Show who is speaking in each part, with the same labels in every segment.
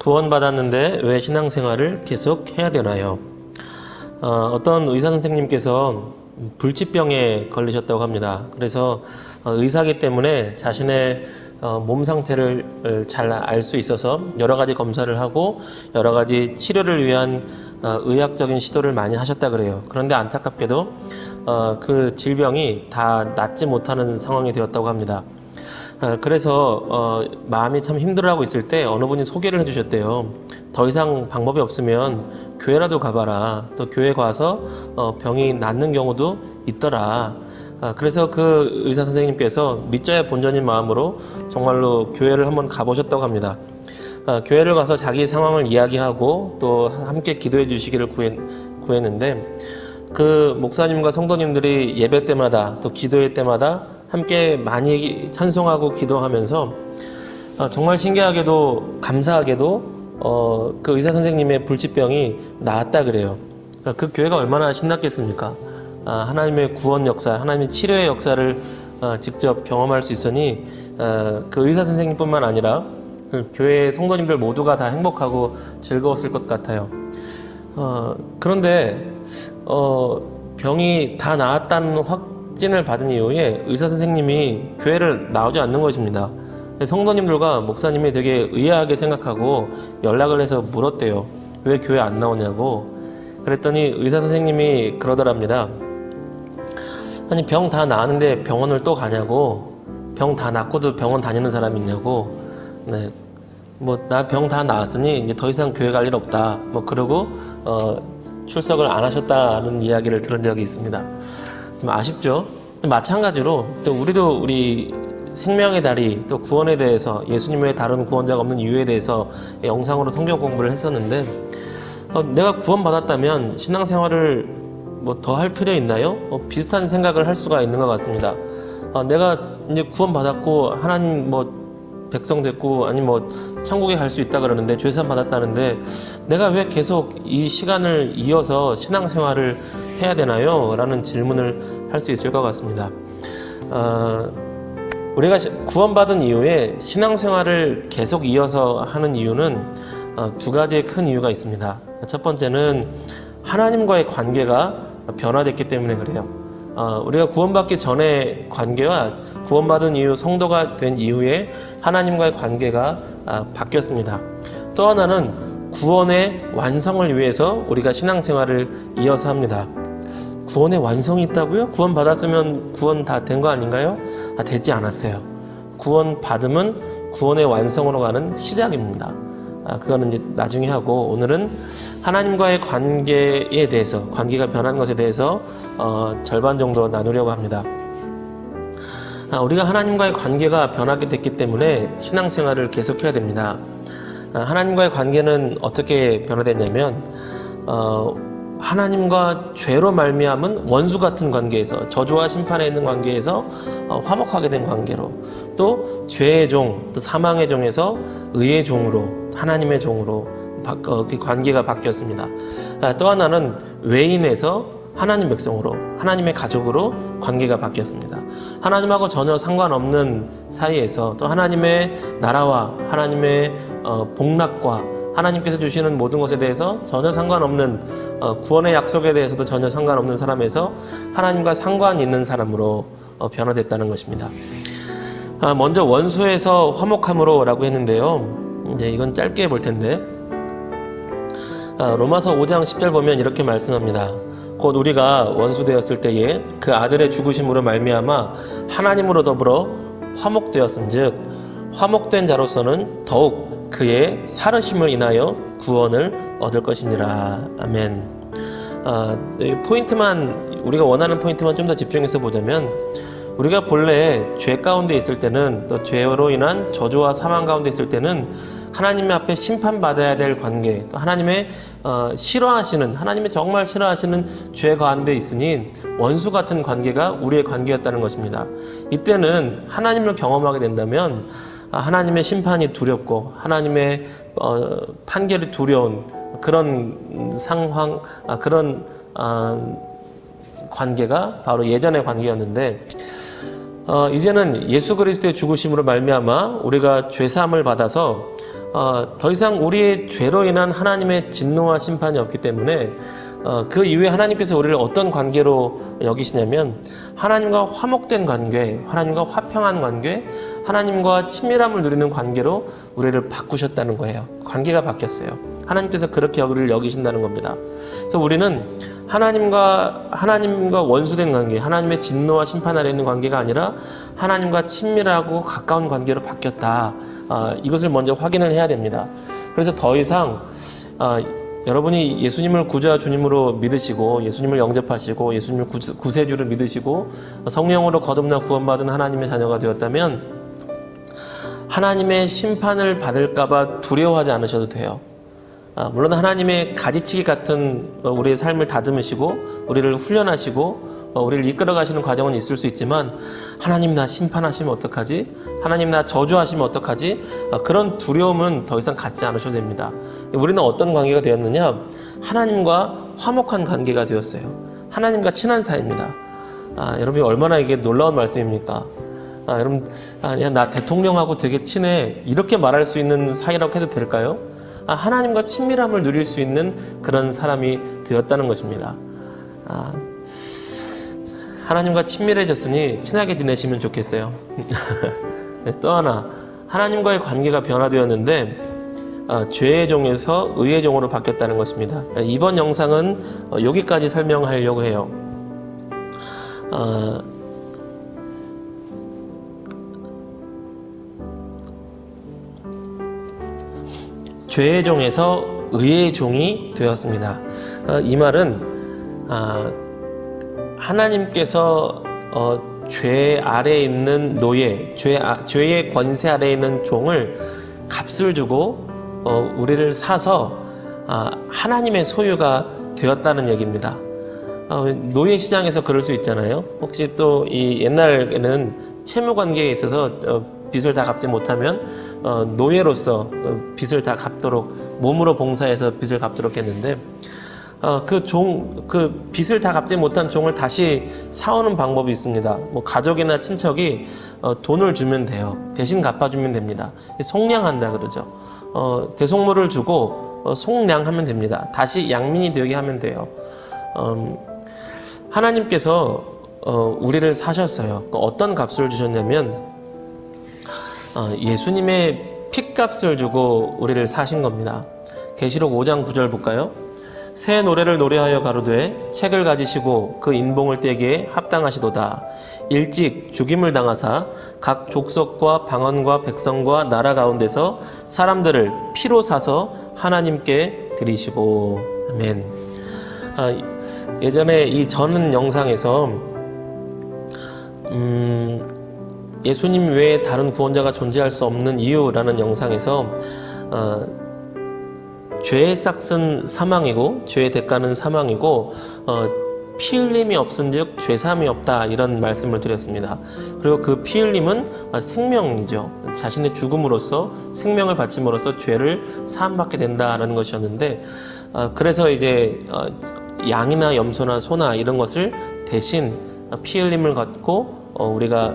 Speaker 1: 구원받았는데 왜 신앙생활을 계속 해야 되나요? 어, 어떤 의사 선생님께서 불치병에 걸리셨다고 합니다. 그래서 어, 의사기 때문에 자신의 어, 몸 상태를 잘 알 수 있어서 여러 가지 검사를 하고 여러 가지 치료를 위한 어, 의학적인 시도를 많이 하셨다 그래요. 그런데 안타깝게도 어, 그 질병이 다 낫지 못하는 상황이 되었다고 합니다. 아, 그래서 어, 마음이 참 힘들어하고 있을 때 어느 분이 소개를 해주셨대요. 더 이상 방법이 없으면 교회라도 가봐라. 또 교회 가서 어, 병이 낫는 경우도 있더라. 아, 그래서 그 의사 선생님께서 믿자야 본전인 마음으로 정말로 교회를 한번 가보셨다고 합니다. 아, 교회를 가서 자기 상황을 이야기하고 또 함께 기도해 주시기를 구했, 구했는데 그 목사님과 성도님들이 예배 때마다 또 기도회 때마다 함께 많이 찬송하고 기도하면서 어, 정말 신기하게도 감사하게도 어, 그 의사 선생님의 불치병이 나았다 그래요. 그러니까 그 교회가 얼마나 신났겠습니까? 아, 하나님의 구원 역사, 하나님의 치료의 역사를 어, 직접 경험할 수 있으니 어, 그 의사 선생님뿐만 아니라 그 교회 성도님들 모두가 다 행복하고 즐거웠을 것 같아요. 어, 그런데 어, 병이 다 나았다는 확 진을 받은 이후에 의사 선생님이 교회를 나오지 않는 것입니다. 성도님들과 목사님이 되게 의아하게 생각하고 연락을 해서 물었대요. 왜 교회 안 나오냐고. 그랬더니 의사 선생님이 그러더랍니다. 아니 병 다 나았는데 병원을 또 가냐고. 병 다 낫고도 병원 다니는 사람 있냐고. 네. 뭐 나 병 다 나았으니 이제 더 이상 교회 갈 일 없다. 뭐 그러고 어, 출석을 안 하셨다는 이야기를 들은 적이 있습니다. 좀 아쉽죠. 마찬가지로 또 우리도 우리 생명의 다리 또 구원에 대해서 예수님 외에 다른 구원자가 없는 이유에 대해서 영상으로 성경 공부를 했었는데 어, 내가 구원 받았다면 신앙생활을 뭐 더 할 필요 있나요? 어, 비슷한 생각을 할 수가 있는 것 같습니다. 어, 내가 이제 구원 받았고 하나님 뭐 백성 됐고 아니 뭐 천국에 갈 수 있다 그러는데 죄산 받았다는데 내가 왜 계속 이 시간을 이어서 신앙생활을 해야 되나요? 라는 질문을 할 수 있을 것 같습니다. 어, 우리가 시- 구원받은 이후에 신앙생활을 계속 이어서 하는 이유는 어, 두 가지의 큰 이유가 있습니다. 첫 번째는 하나님과의 관계가 변화됐기 때문에 그래요. 어, 우리가 구원받기 전의 관계와 구원받은 이후 성도가 된 이후에 하나님과의 관계가 아, 바뀌었습니다. 또 하나는 구원의 완성을 위해서 우리가 신앙생활을 이어서 합니다. 구원의 완성이 있다고요? 구원 받았으면 구원 다 된 거 아닌가요? 아, 되지 않았어요. 구원 받음은 구원의 완성으로 가는 시작입니다. 아, 그거는 이제 나중에 하고 오늘은 하나님과의 관계에 대해서 관계가 변한 것에 대해서 어, 절반 정도 나누려고 합니다. 아, 우리가 하나님과의 관계가 변하게 됐기 때문에 신앙생활을 계속해야 됩니다. 아, 하나님과의 관계는 어떻게 변화됐냐면 어, 하나님과 죄로 말미암은 원수 같은 관계에서 저주와 심판에 있는 관계에서 어, 화목하게 된 관계로 또 죄의 종, 또 사망의 종에서 의의 종으로 하나님의 종으로 바, 어, 그 관계가 바뀌었습니다. 아, 또 하나는 외인에서 하나님 백성으로 하나님의 가족으로 관계가 바뀌었습니다. 하나님하고 전혀 상관없는 사이에서 또 하나님의 나라와 하나님의 어, 복락과 하나님께서 주시는 모든 것에 대해서 전혀 상관없는 어, 구원의 약속에 대해서도 전혀 상관없는 사람에서 하나님과 상관 있는 사람으로 어, 변화됐다는 것입니다. 아, 먼저 원수에서 화목함으로라고 했는데요. 이제 이건 짧게 볼 텐데 아, 로마서 5장 10절 보면 이렇게 말씀합니다. 곧 우리가 원수 되었을 때에 그 아들의 죽으심으로 말미암아 하나님으로 더불어 화목되었은즉 화목된 자로서는 더욱 그의 살으심을 인하여 구원을 얻을 것이니라. 아멘. 아, 이 포인트만 우리가 원하는 포인트만 좀 더 집중해서 보자면 우리가 본래 죄 가운데 있을 때는 또 죄로 인한 저주와 사망 가운데 있을 때는 하나님 앞에 심판받아야 될 관계, 또 하나님의 어, 싫어하시는 하나님의 정말 싫어하시는 죄 가운데 있으니 원수 같은 관계가 우리의 관계였다는 것입니다. 이때는 하나님을 경험하게 된다면 아, 하나님의 심판이 두렵고 하나님의 어, 판결이 두려운 그런 상황, 아, 그런 아, 관계가 바로 예전의 관계였는데 어, 이제는 예수 그리스도의 죽으심으로 말미암아 우리가 죄 사함을 받아서 어, 더 이상 우리의 죄로 인한 하나님의 진노와 심판이 없기 때문에 어, 그 이후에 하나님께서 우리를 어떤 관계로 여기시냐면 하나님과 화목된 관계, 하나님과 화평한 관계, 하나님과 친밀함을 누리는 관계로 우리를 바꾸셨다는 거예요. 관계가 바뀌었어요. 하나님께서 그렇게 우리를 여기신다는 겁니다. 그래서 우리는 하나님과 하나님과 원수된 관계, 하나님의 진노와 심판 아래 있는 관계가 아니라 하나님과 친밀하고 가까운 관계로 바뀌었다. 아, 이것을 먼저 확인을 해야 됩니다. 그래서 더 이상 아, 여러분이 예수님을 구주와 주님으로 믿으시고 예수님을 영접하시고 예수님을 구- 구세주로 믿으시고 성령으로 거듭나 구원받은 하나님의 자녀가 되었다면 하나님의 심판을 받을까봐 두려워하지 않으셔도 돼요. 아, 물론 하나님의 가지치기 같은 어, 우리의 삶을 다듬으시고 우리를 훈련하시고 어, 우리를 이끌어 가시는 과정은 있을 수 있지만 하나님 나 심판하시면 어떡하지? 하나님 나 저주하시면 어떡하지? 어, 그런 두려움은 더 이상 갖지 않으셔도 됩니다. 우리는 어떤 관계가 되었느냐? 하나님과 화목한 관계가 되었어요. 하나님과 친한 사이입니다. 아, 여러분이 얼마나 이게 놀라운 말씀입니까? 아, 여러분, 아, 야, 나 대통령하고 되게 친해. 이렇게 말할 수 있는 사이라고 해도 될까요? 아, 하나님과 친밀함을 누릴 수 있는 그런 사람이 되었다는 것입니다. 아, 하나님과 친밀해졌으니 친하게 지내시면 좋겠어요. 네, 또 하나, 하나님과의 관계가 변화되었는데, 아, 죄의 종에서 의의 종으로 바뀌었다는 것입니다. 네, 이번 영상은 어, 여기까지 설명하려고 해요. 아, 죄의 종에서 의의 종이 되었습니다. 어, 이 말은 아, 하나님께서 어, 죄 아래 있는 노예, 죄, 아, 죄의 권세 아래 있는 종을 값을 주고 어, 우리를 사서 아, 하나님의 소유가 되었다는 얘기입니다. 어, 노예 시장에서 그럴 수 있잖아요. 혹시 또 이 옛날에는 채무 관계에 있어서 어, 빚을 다 갚지 못하면 어, 노예로서 어, 빚을 다 갚도록 몸으로 봉사해서 빚을 갚도록 했는데 어, 그 종, 그 빚을 다 갚지 못한 종을 다시 사오는 방법이 있습니다. 뭐 가족이나 친척이 어, 돈을 주면 돼요. 대신 갚아주면 됩니다. 속량한다 그러죠. 어, 대속물을 주고 어, 속량하면 됩니다. 다시 양민이 되게 하면 돼요. 음, 하나님께서 어, 우리를 사셨어요. 그 어떤 값을 주셨냐면 어, 예수님의 핏값을 주고 우리를 사신 겁니다. 계시록 5장 9절 볼까요? 새 노래를 노래하여 가로되 책을 가지시고 그 인봉을 떼기에 합당하시도다. 일찍 죽임을 당하사 각 족속과 방언과 백성과 나라 가운데서 사람들을 피로 사서 하나님께 드리시고 아멘. 아, 예전에 이전 영상에서 음, 예수님 외에 다른 구원자가 존재할 수 없는 이유라는 영상에서 어, 죄의 싹은 사망이고 죄의 대가는 사망이고 어, 피 흘림이 없은즉 죄삼이 없다 이런 말씀을 드렸습니다. 그리고 그 피 흘림은 어, 생명이죠. 자신의 죽음으로써 생명을 바침으로써 죄를 사함받게 된다라는 것이었는데 어, 그래서 이제 어, 양이나 염소나 소나 이런 것을 대신 피 흘림을 갖고 어, 우리가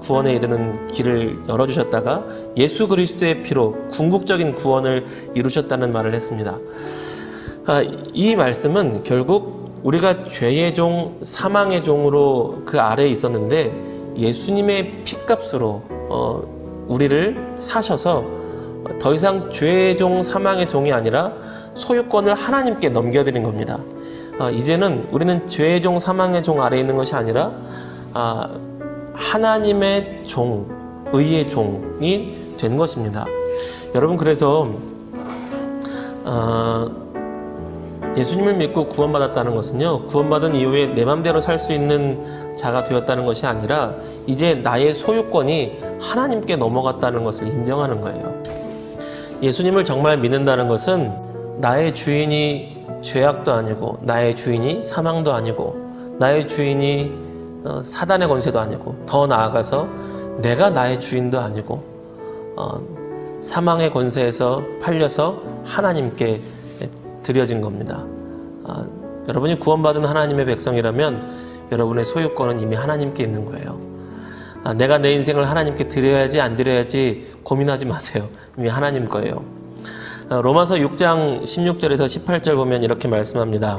Speaker 1: 구원에 이르는 길을 열어주셨다가 예수 그리스도의 피로 궁극적인 구원을 이루셨다는 말을 했습니다. 아, 이 말씀은 결국 우리가 죄의 종, 사망의 종으로 그 아래에 있었는데 예수님의 피값으로 어, 우리를 사셔서 더 이상 죄의 종, 사망의 종이 아니라 소유권을 하나님께 넘겨드린 겁니다. 아, 이제는 우리는 죄의 종, 사망의 종 아래에 있는 것이 아니라 아, 하나님의 종, 의의 종이 된 것입니다. 여러분 그래서 아, 예수님을 믿고 구원받았다는 것은요 구원받은 이후에 내 맘대로 살 수 있는 자가 되었다는 것이 아니라 이제 나의 소유권이 하나님께 넘어갔다는 것을 인정하는 거예요. 예수님을 정말 믿는다는 것은 나의 주인이 죄악도 아니고 나의 주인이 사망도 아니고 나의 주인이 어, 사단의 권세도 아니고 더 나아가서 내가 나의 주인도 아니고 어, 사망의 권세에서 팔려서 하나님께 드려진 겁니다. 아, 여러분이 구원받은 하나님의 백성이라면 여러분의 소유권은 이미 하나님께 있는 거예요. 아, 내가 내 인생을 하나님께 드려야지 안 드려야지 고민하지 마세요. 이미 하나님 거예요. 아, 로마서 6장 16절에서 18절 보면 이렇게 말씀합니다.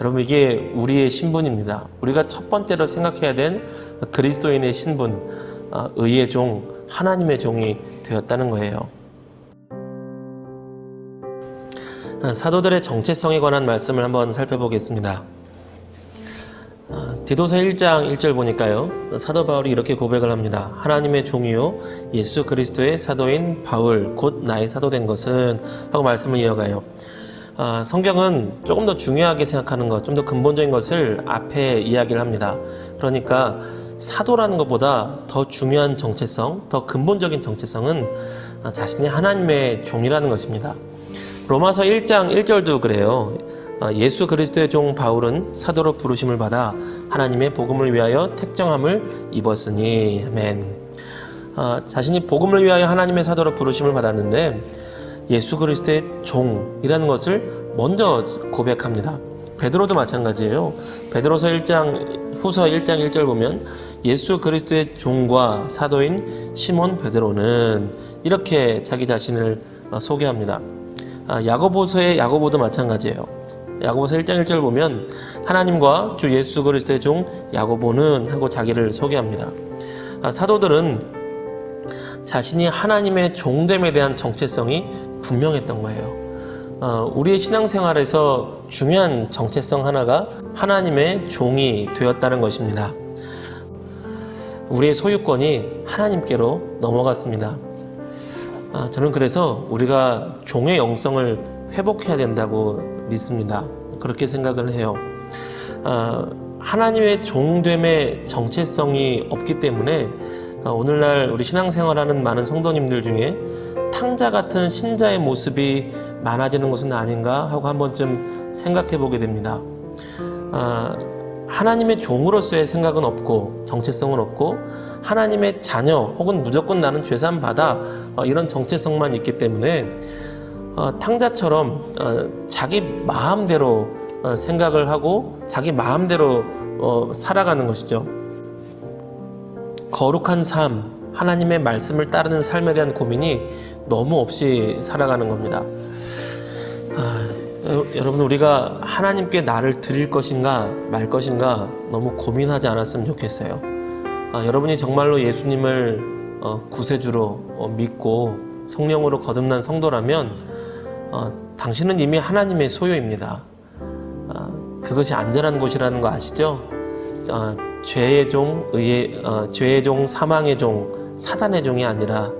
Speaker 1: 여러분 이게 우리의 신분입니다. 우리가 첫 번째로 생각해야 된 그리스도인의 신분, 아, 의의 종, 하나님의 종이 되었다는 거예요. 아, 사도들의 정체성에 관한 말씀을 한번 살펴보겠습니다. 아, 디도서 1장 1절 보니까요. 사도 바울이 이렇게 고백을 합니다. 하나님의 종이요 예수 그리스도의 사도인 바울 곧 나의 사도된 것은 하고 말씀을 이어가요. 아, 성경은 조금 더 중요하게 생각하는 것, 좀 더 근본적인 것을 앞에 이야기를 합니다. 그러니까 사도라는 것보다 더 중요한 정체성, 더 근본적인 정체성은 아, 자신이 하나님의 종이라는 것입니다. 로마서 1장 1절도 그래요. 아, 예수 그리스도의 종 바울은 사도로 부르심을 받아 하나님의 복음을 위하여 택정함을 입었으니 아멘. 아, 자신이 복음을 위하여 하나님의 사도로 부르심을 받았는데 예수 그리스도의 종이라는 것을 먼저 고백합니다. 베드로도 마찬가지예요. 베드로서 1장 후서 1장 1절 보면 예수 그리스도의 종과 사도인 시몬 베드로는 이렇게 자기 자신을 어, 소개합니다. 아, 야고보서의 야고보도 마찬가지예요. 야고보서 1장 1절 보면 하나님과 주 예수 그리스도의 종 야고보는 하고 자기를 소개합니다. 아, 사도들은 자신이 하나님의 종됨에 대한 정체성이 분명했던 거예요. 어, 우리의 신앙생활에서 중요한 정체성 하나가 하나님의 종이 되었다는 것입니다. 우리의 소유권이 하나님께로 넘어갔습니다. 아, 저는 그래서 우리가 종의 영성을 회복해야 된다고 믿습니다. 그렇게 생각을 해요. 아, 하나님의 종됨의 정체성이 없기 때문에 아, 오늘날 우리 신앙생활하는 많은 성도님들 중에 탕자 같은 신자의 모습이 많아지는 것은 아닌가 하고 한 번쯤 생각해 보게 됩니다. 아, 하나님의 종으로서의 생각은 없고 정체성은 없고 하나님의 자녀 혹은 무조건 나는 죄산 받아 어, 이런 정체성만 있기 때문에 어, 탕자처럼 어, 자기 마음대로 어, 생각을 하고 자기 마음대로 어, 살아가는 것이죠. 거룩한 삶, 하나님의 말씀을 따르는 삶에 대한 고민이 너무 없이 살아가는 겁니다. 아, 여- 여러분 우리가 하나님께 나를 드릴 것인가 말 것인가 너무 고민하지 않았으면 좋겠어요. 아, 여러분이 정말로 예수님을 어, 구세주로 어, 믿고 성령으로 거듭난 성도라면 어, 당신은 이미 하나님의 소유입니다. 아, 그것이 안전한 곳이라는 거 아시죠? 어, 죄의 종, 의의, 어, 죄의 종, 사망의 종, 사단의 종이 아니라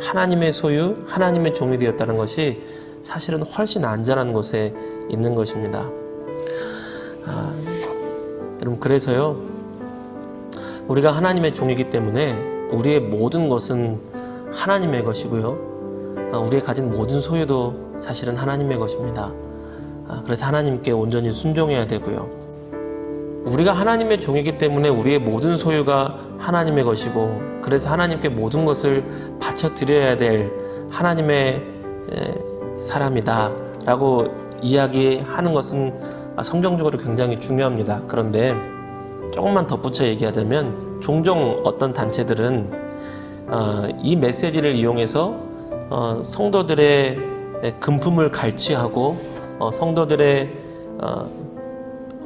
Speaker 1: 하나님의 소유, 하나님의 종이 되었다는 것이 사실은 훨씬 안전한 곳에 있는 것입니다. 아, 여러분 그래서요, 우리가 하나님의 종이기 때문에 우리의 모든 것은 하나님의 것이고요, 아, 우리의 가진 모든 소유도 사실은 하나님의 것입니다. 아, 그래서 하나님께 온전히 순종해야 되고요. 우리가 하나님의 종이기 때문에 우리의 모든 소유가 하나님의 것이고 그래서 하나님께 모든 것을 바쳐 드려야 될 하나님의 에, 사람이다 라고 이야기하는 것은 성경적으로 굉장히 중요합니다. 그런데 조금만 덧붙여 얘기하자면 종종 어떤 단체들은 어, 이 메시지를 이용해서 어, 성도들의 금품을 갈취하고 어, 성도들의 어,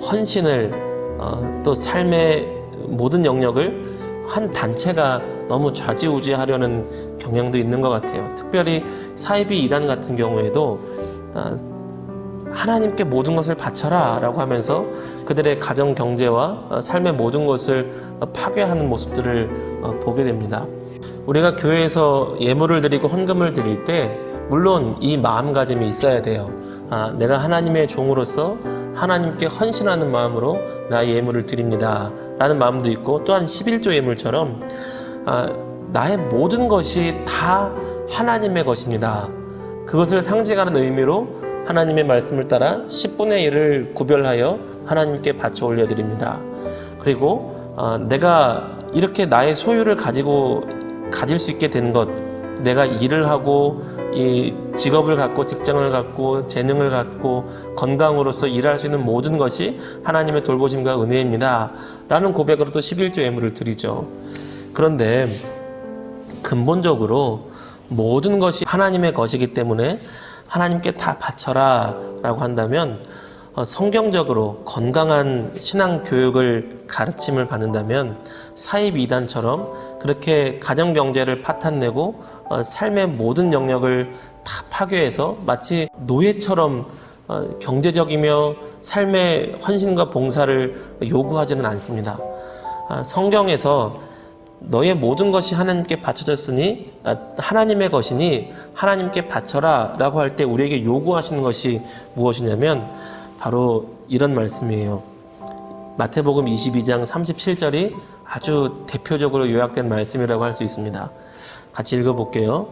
Speaker 1: 헌신을 어, 또 삶의 모든 영역을 한 단체가 너무 좌지우지하려는 경향도 있는 것 같아요. 특별히 사이비 이단 같은 경우에도 어, 하나님께 모든 것을 바쳐라 라고 하면서 그들의 가정 경제와 어, 삶의 모든 것을 어, 파괴하는 모습들을 어, 보게 됩니다. 우리가 교회에서 예물을 드리고 헌금을 드릴 때 물론 이 마음가짐이 있어야 돼요. 아, 내가 하나님의 종으로서 하나님께 헌신하는 마음으로 나의 예물을 드립니다. 라는 마음도 있고 또한 11조 예물처럼 아, 나의 모든 것이 다 하나님의 것입니다. 그것을 상징하는 의미로 하나님의 말씀을 따라 10분의 1을 구별하여 하나님께 바쳐 올려드립니다. 그리고 어, 내가 이렇게 나의 소유를 가지고 가질 수 있게 된 것, 내가 일을 하고 이 직업을 갖고 직장을 갖고 재능을 갖고 건강으로서 일할 수 있는 모든 것이 하나님의 돌보심과 은혜입니다. 라는 고백으로 또 11조 예물을 드리죠. 그런데 근본적으로 모든 것이 하나님의 것이기 때문에 하나님께 다 바쳐라 라고 한다면 어, 성경적으로 건강한 신앙 교육을 가르침을 받는다면 사입 이단처럼 그렇게 가정 경제를 파탄내고 어, 삶의 모든 영역을 다 파괴해서 마치 노예처럼 어, 경제적이며 삶의 헌신과 봉사를 요구하지는 않습니다. 아, 성경에서 너의 모든 것이 하나님께 바쳐졌으니 아, 하나님의 것이니 하나님께 바쳐라 라고 할 때 우리에게 요구하시는 것이 무엇이냐면 바로 이런 말씀이에요. 마태복음 22장 37절이 아주 대표적으로 요약된 말씀이라고 할 수 있습니다. 같이 읽어볼게요.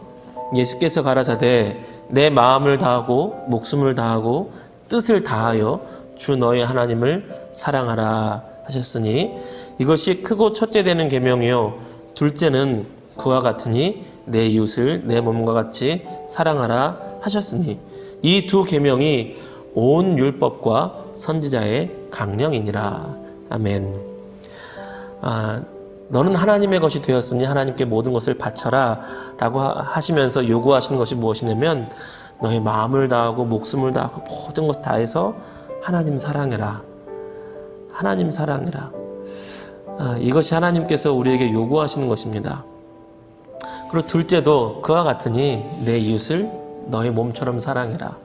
Speaker 1: 예수께서 가라사대 내 마음을 다하고 목숨을 다하고 뜻을 다하여 주 너의 하나님을 사랑하라 하셨으니 이것이 크고 첫째 되는 계명이요 둘째는 그와 같으니 내 이웃을 내 몸과 같이 사랑하라 하셨으니 이 두 계명이 온 율법과 선지자의 강령이니라 아멘. 아, 너는 하나님의 것이 되었으니 하나님께 모든 것을 바쳐라 라고 하- 하시면서 요구하시는 것이 무엇이냐면 너의 마음을 다하고 목숨을 다하고 모든 것 다해서 하나님 사랑해라. 하나님 사랑해라. 아, 이것이 하나님께서 우리에게 요구하시는 것입니다. 그리고 둘째도 그와 같으니 내 이웃을 너의 몸처럼 사랑해라.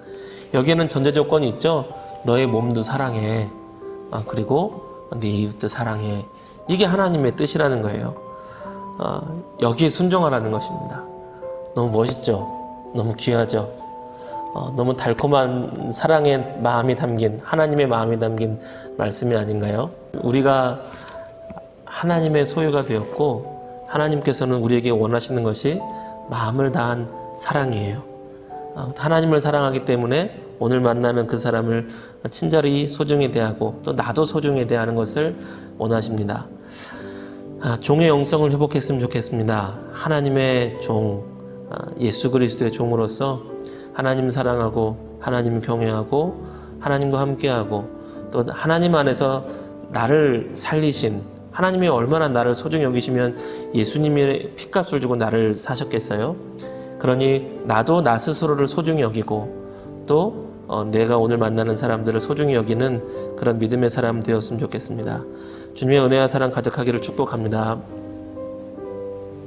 Speaker 1: 여기에는 전제 조건이 있죠. 너의 몸도 사랑해. 아, 그리고 내 이웃도 사랑해. 이게 하나님의 뜻이라는 거예요. 아, 여기에 순종하라는 것입니다. 너무 멋있죠? 너무 귀하죠? 어, 너무 달콤한 사랑의 마음이 담긴 하나님의 마음이 담긴 말씀이 아닌가요? 우리가 하나님의 소유가 되었고 하나님께서는 우리에게 원하시는 것이 마음을 다한 사랑이에요. 어, 하나님을 사랑하기 때문에 오늘 만나는 그 사람을 친절히 소중히 대하고 또 나도 소중히 대하는 것을 원하십니다. 아, 종의 영성을 회복했으면 좋겠습니다. 하나님의 종, 아, 예수 그리스도의 종으로서 하나님 사랑하고 하나님 경외하고 하나님과 함께하고 또 하나님 안에서 나를 살리신 하나님이 얼마나 나를 소중히 여기시면 예수님의 피값을 주고 나를 사셨겠어요? 그러니 나도 나 스스로를 소중히 여기고 또 어, 내가 오늘 만나는 사람들을 소중히 여기는 그런 믿음의 사람 되었으면 좋겠습니다. 주님의 은혜와 사랑 가득하기를 축복합니다.